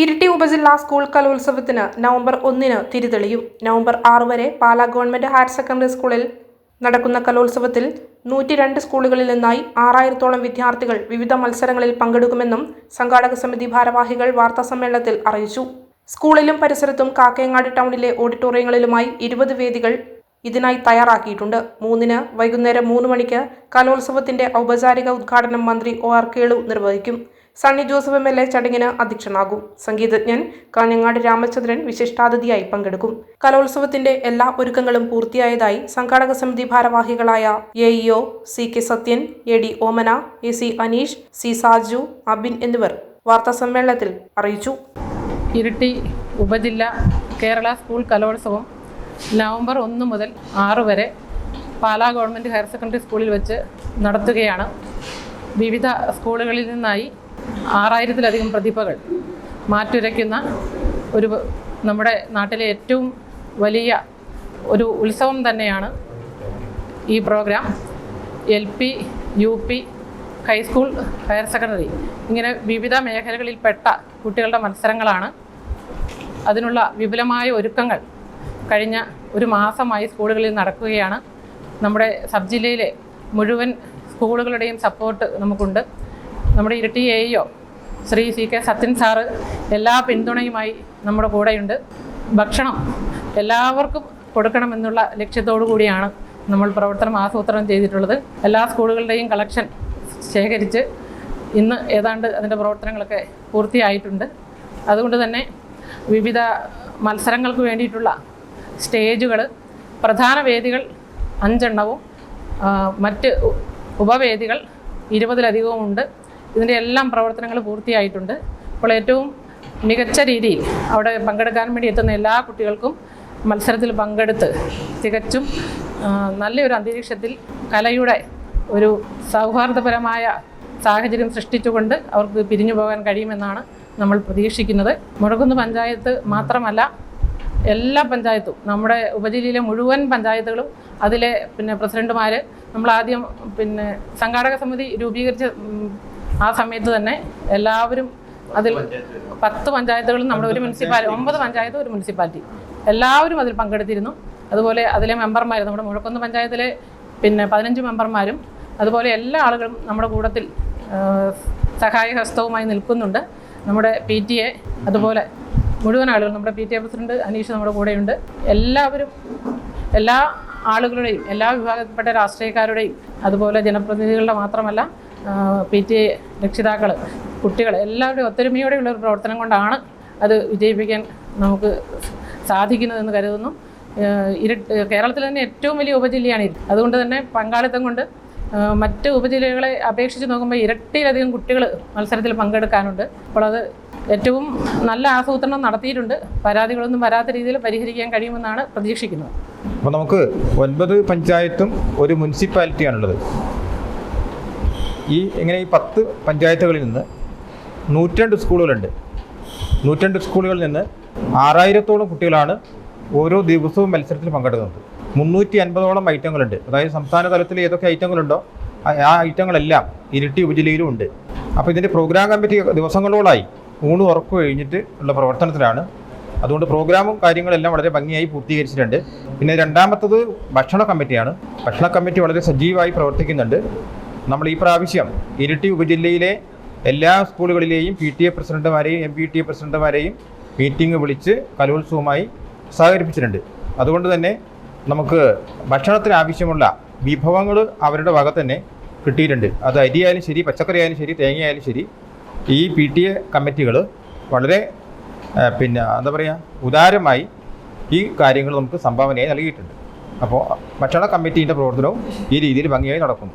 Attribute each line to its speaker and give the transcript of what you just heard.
Speaker 1: ഇരിട്ടി ഉപജില്ലാ സ്കൂൾ കലോത്സവത്തിന് നവംബർ ഒന്നിന് തിരിതെളിയും. നവംബർ ആറ് വരെ പാലാ ഗവൺമെന്റ് ഹയർ സെക്കൻഡറി സ്കൂളിൽ നടക്കുന്ന കലോത്സവത്തിൽ നൂറ്റി രണ്ട് സ്കൂളുകളിൽ നിന്നായി ആറായിരത്തോളം വിദ്യാർത്ഥികൾ വിവിധ മത്സരങ്ങളിൽ പങ്കെടുക്കുമെന്നും സംഘാടക സമിതി ഭാരവാഹികൾ വാർത്താസമ്മേളനത്തിൽ അറിയിച്ചു. സ്കൂളിലും പരിസരത്തും കാക്കയങ്ങാട് ടൗണിലെ ഓഡിറ്റോറിയങ്ങളിലുമായി ഇരുപത് വേദികൾ ഇതിനായി തയ്യാറാക്കിയിട്ടുണ്ട്. മൂന്നിന് വൈകുന്നേരം മൂന്ന് മണിക്ക് കലോത്സവത്തിന്റെ ഔപചാരിക ഉദ്ഘാടനം മന്ത്രി ഒ ആർ കേളു നിർവഹിക്കും. Sunny Joseph M L A ചടങ്ങിന് അധ്യക്ഷനാകും. സംഗീതജ്ഞൻ കാഞ്ഞങ്ങാട് രാമചന്ദ്രൻ വിശിഷ്ടാതിഥിയായി പങ്കെടുക്കും. കലോത്സവത്തിന്റെ എല്ലാ ഒരുക്കങ്ങളും പൂർത്തിയായതായി സംഘാടക സമിതി ഭാരവാഹികളായ A E O C K Sathyan A D Omana A C Aneesh C Saju Abin എന്നിവർ വാർത്താസമ്മേളനത്തിൽ അറിയിച്ചു.
Speaker 2: ഇരിട്ടി ഉപജില്ല കേരള സ്കൂൾ കലോത്സവം നവംബർ ഒന്ന് മുതൽ ആറ് വരെ പാലാ ഗവൺമെന്റ് ഹയർ സെക്കൻഡറി സ്കൂളിൽ വെച്ച് നടത്തുകയാണ്. വിവിധ സ്കൂളുകളിൽ നിന്നായി ആറായിരത്തിലധികം പ്രതിഭകൾ മാറ്റുരയ്ക്കുന്ന ഒരു നമ്മുടെ നാട്ടിലെ ഏറ്റവും വലിയ ഒരു ഉത്സവം തന്നെയാണ് ഈ programme. L P U P high school higher secondary ഇങ്ങനെ വിവിധ മേഖലകളിൽപ്പെട്ട കുട്ടികളുടെ മത്സരങ്ങളാണ്. അതിനുള്ള വിപുലമായ ഒരുക്കങ്ങൾ കഴിഞ്ഞ ഒരു മാസമായി സ്കൂളുകളിൽ നടക്കുകയാണ്. നമ്മുടെ സബ് ജില്ലയിലെ മുഴുവൻ സ്കൂളുകളുടെയും സപ്പോർട്ട് നമുക്കുണ്ട്. നമ്മുടെ Iritty A E O Shri C K Sathyan sir എല്ലാ പിന്തുണയുമായി നമ്മുടെ കൂടെയുണ്ട്. ഭക്ഷണം എല്ലാവർക്കും കൊടുക്കണമെന്നുള്ള ലക്ഷ്യത്തോടു കൂടിയാണ് നമ്മൾ പ്രവർത്തനം ആസൂത്രണം ചെയ്തിട്ടുള്ളത്. എല്ലാ സ്കൂളുകളുടെയും കളക്ഷൻ ശേഖരിച്ച് ഇന്ന് ഏതാണ്ട് അതിന്റെ പ്രവർത്തനങ്ങളൊക്കെ പൂർത്തിയായിട്ടുണ്ട്. അതുകൊണ്ട് തന്നെ വിവിധ മത്സരങ്ങൾക്ക് വേണ്ടിയിട്ടുള്ള സ്റ്റേജുകൾ പ്രധാന വേദികൾ അഞ്ചെണ്ണവും മറ്റ് ഉപവേദികൾ ഇരുപതിലധികവും ഉണ്ട് ഇതിന്റെ എല്ലാം പ്രവർത്തനങ്ങൾ പൂർത്തിയായിട്ടുണ്ട്. അപ്പോൾ ഏറ്റവും മികച്ച രീതിയിൽ അവിടെ പങ്കെടുക്കാൻ വേണ്ടി എത്തുന്ന എല്ലാ കുട്ടികൾക്കും മത്സരത്തിൽ പങ്കെടുത്ത് തികച്ചും നല്ലൊരു അന്തരീക്ഷത്തിൽ കലയുടെ ഒരു സൗഹാർദ്ദപരമായ സാഹചര്യം സൃഷ്ടിച്ചുകൊണ്ട് അവർക്ക് പിരിഞ്ഞു പോകാൻ കഴിയുമെന്നാണ് നമ്മൾ പ്രതീക്ഷിക്കുന്നത്. മുഴക്കുന്ന് പഞ്ചായത്ത് മാത്രമല്ല എല്ലാ പഞ്ചായത്തും നമ്മുടെ ഉപജില്ലയിലെ മുഴുവൻ പഞ്ചായത്തുകളും അതിലെ പിന്നെ പ്രസിഡന്റുമാർ നമ്മൾ ആദ്യം പിന്നെ സംഘാടക സമിതി രൂപീകരിച്ച ആ സമയത്ത് തന്നെ എല്ലാവരും അതിൽ പത്ത് പഞ്ചായത്തുകളും നമ്മുടെ ഒരു മുനിസിപ്പാലിറ്റി ഒമ്പത് പഞ്ചായത്ത് ഒരു മുനിസിപ്പാലിറ്റി. എല്ലാവരും അതിൽ പങ്കെടുത്തിരുന്നു. അതുപോലെ അതിലെ മെമ്പർമാർ നമ്മുടെ മുഴക്കുന്ന് പഞ്ചായത്തിലെ പിന്നെ പതിനഞ്ച് മെമ്പർമാരും അതുപോലെ എല്ലാ ആളുകളും നമ്മുടെ കൂട്ടത്തിൽ സഹായഹസ്തവുമായി സഹായ ഹസ്തവുമായി നിൽക്കുന്നുണ്ട്. നമ്മുടെ പി ടി എ അതുപോലെ മുഴുവൻ ആളുകൾ നമ്മുടെ P T A president Aneesh നമ്മുടെ കൂടെയുണ്ട്. എല്ലാവരും എല്ലാ ആളുകളുടെയും എല്ലാ വിഭാഗത്തിൽപ്പെട്ട രാഷ്ട്രീയക്കാരുടെയും അതുപോലെ ജനപ്രതിനിധികളുടെ മാത്രമല്ല പി ടി രക്ഷിതാക്കൾ കുട്ടികൾ എല്ലാവരുടെയും ഒത്തൊരുമയോടെയുള്ള ഒരു പ്രവർത്തനം കൊണ്ടാണ് അത് വിജയിപ്പിക്കാൻ നമുക്ക് സാധിക്കുന്നതെന്ന് കരുതുന്നു. ഇര കേരളത്തിൽ തന്നെ ഏറ്റവും വലിയ ഉപജില്ലയാണ് ഇത്. അതുകൊണ്ട് തന്നെ പങ്കാളിത്തം കൊണ്ട് മറ്റ് ഉപജില്ലകളെ അപേക്ഷിച്ച് നോക്കുമ്പോൾ ഇരട്ടിയിലധികം കുട്ടികൾ മത്സരത്തിൽ പങ്കെടുക്കാനുണ്ട്. അപ്പോൾ അത് ഏറ്റവും നല്ല ആസൂത്രണം നടത്തിയിട്ടുണ്ട്. പരാതികളൊന്നും വരാത്ത രീതിയിൽ പരിഹരിക്കാൻ കഴിയുമെന്നാണ് പ്രതീക്ഷിക്കുന്നത്.
Speaker 3: അപ്പോൾ നമുക്ക് ഒൻപത് പഞ്ചായത്തും ഒരു മുനിസിപ്പാലിറ്റിയാണുള്ളത്. ഈ ഇങ്ങനെ ഈ പത്ത് പഞ്ചായത്തുകളിൽ നിന്ന് നൂറ്റിരണ്ട് സ്കൂളുകളുണ്ട്. നൂറ്റിരണ്ട് സ്കൂളുകളിൽ നിന്ന് ആറായിരത്തോളം കുട്ടികളാണ് ഓരോ ദിവസവും മത്സരത്തിൽ പങ്കെടുക്കുന്നത്. മുന്നൂറ്റി അൻപതോളം ഐറ്റങ്ങളുണ്ട്. അതായത് സംസ്ഥാന തലത്തിൽ ഏതൊക്കെ ഐറ്റങ്ങളുണ്ടോ ആ- ഐറ്റങ്ങളെല്ലാം ഇരിട്ടി ഉപജില്ലയിലും ഉണ്ട്. അപ്പോൾ ഇതിന്റെ പ്രോഗ്രാം കമ്മിറ്റി ദിവസങ്ങളോളായി ഊണ് ഉറക്കു കഴിഞ്ഞിട്ട് ഉള്ള പ്രവർത്തനത്തിലാണ്. അതുകൊണ്ട് പ്രോഗ്രാമും കാര്യങ്ങളെല്ലാം വളരെ ഭംഗിയായി പൂർത്തീകരിച്ചിട്ടുണ്ട്. പിന്നെ രണ്ടാമത്തത് ഭക്ഷണ കമ്മിറ്റിയാണ് ഭക്ഷണ കമ്മിറ്റി വളരെ സജീവമായി പ്രവർത്തിക്കുന്നുണ്ട്. നമ്മൾ ഈ പ്രാവശ്യം ഇരിട്ടി ഉപജില്ലയിലെ എല്ലാ സ്കൂളുകളിലെയും പി ടി എ പ്രസിഡന്റുമാരെയും എം പി ടി എ പ്രസിഡന്റുമാരെയും മീറ്റിംഗ് വിളിച്ച് കലോത്സവമായി സഹകരിപ്പിച്ചിട്ടുണ്ട്. അതുകൊണ്ട് തന്നെ നമുക്ക് ഭക്ഷണത്തിന് ആവശ്യമുള്ള വിഭവങ്ങൾ അവരുടെ വക തന്നെ കിട്ടിയിട്ടുണ്ട്. അത് അരിയായാലും ശരി പച്ചക്കറി ആയാലും ശരി തേങ്ങയായാലും ശരി ഈ പി ടി എ കമ്മിറ്റികൾ വളരെ പിന്നെ എന്താ പറയുക ഉദാരമായി ഈ കാര്യങ്ങൾ നമുക്ക് സംഭാവനയായി നൽകിയിട്ടുണ്ട്. അപ്പോൾ ഭക്ഷണ കമ്മിറ്റീന്റെ പ്രവർത്തനവും ഈ രീതിയിൽ ഭംഗിയായി നടക്കുന്നു.